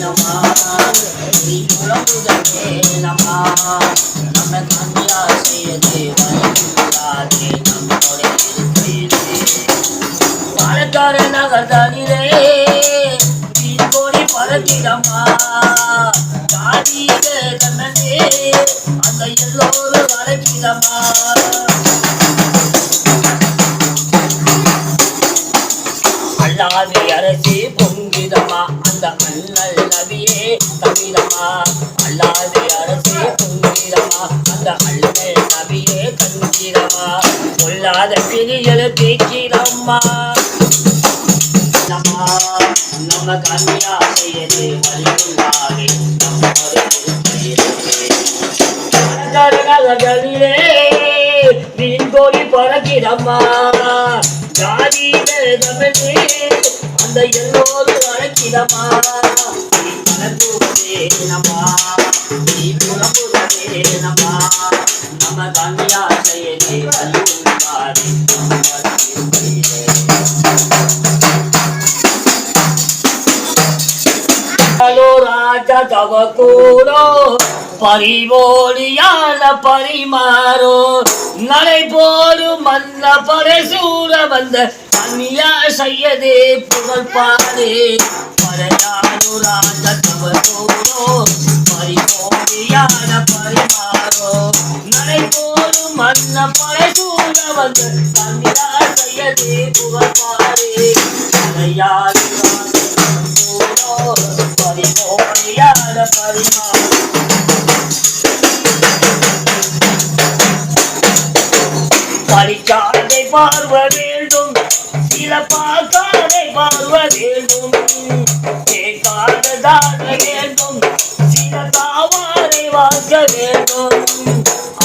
நம நீ புலம்புதே நம நம்ம கன்யா செய்யதே நம்மோட பாலக்கார நகர் தானிலே கோடி பறக்கிறம்மா ஜாதியிலே தன்னே அந்த எல்லோரும் வளர்க்கிறம்மா அரசி பொங்கிதமா அந்த அண்ணல் நபியே தமிழமா அல்லாது அரசி பொங்கிதமா அந்த அண்ணல் நபியே கண்கிரமா சொல்லாத பிரிகள் கேட்கிறம்மா நம்ம நம்ம கன்னியா செய்யது மீன் கோழி பறக்கிறம்மா. ஜாதி தமிழே அந்த எல்லோரும் அழைக்கிறம்மா நீ பழகுவதே நீ புலம்புவதே ராஜா தவ கூடோ பரிவோலியான பரிமாறோ நடை போடும் மன்ன பரசூர வந்த கன்னியா செய்யதே புகழ் பாடு பரையானு ராஜா தவ கூடோ பரிவோலியான பரிமாறோ நடை போடும் மன்ன பரசூர வந்த கன்னியா செய்யதே புகழ் பாடு பரையானு பரிமோடியான பரிமாணம் பார்வ வேண்டும். சில பார்க்காதை பார்வ வேண்டும். கேட்காததாக வேண்டும். சில தாவாரை வாங்க வேண்டும்.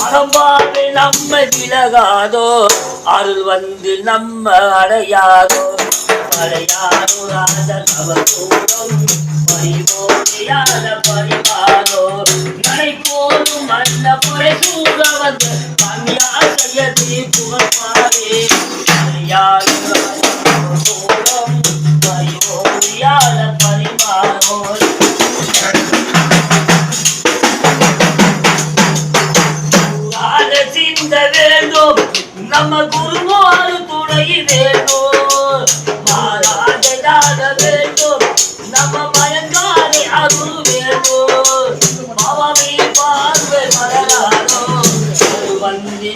அகம்பாவை நம்ம விலகாதோ? அருள் வந்து நம்ம அடையாதோ? அடையாதோ ராஜ கவசூரம் அழியாத பரிவாரோ நனை போதும் அல்ல புரை சூழ வந்து பன்யா செய்யதி புகழ்பாரே அழியாத தூரம் ஐயோ அழியாத துணை வேணும்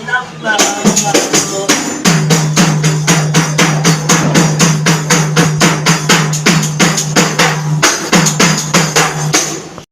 Tá na mão.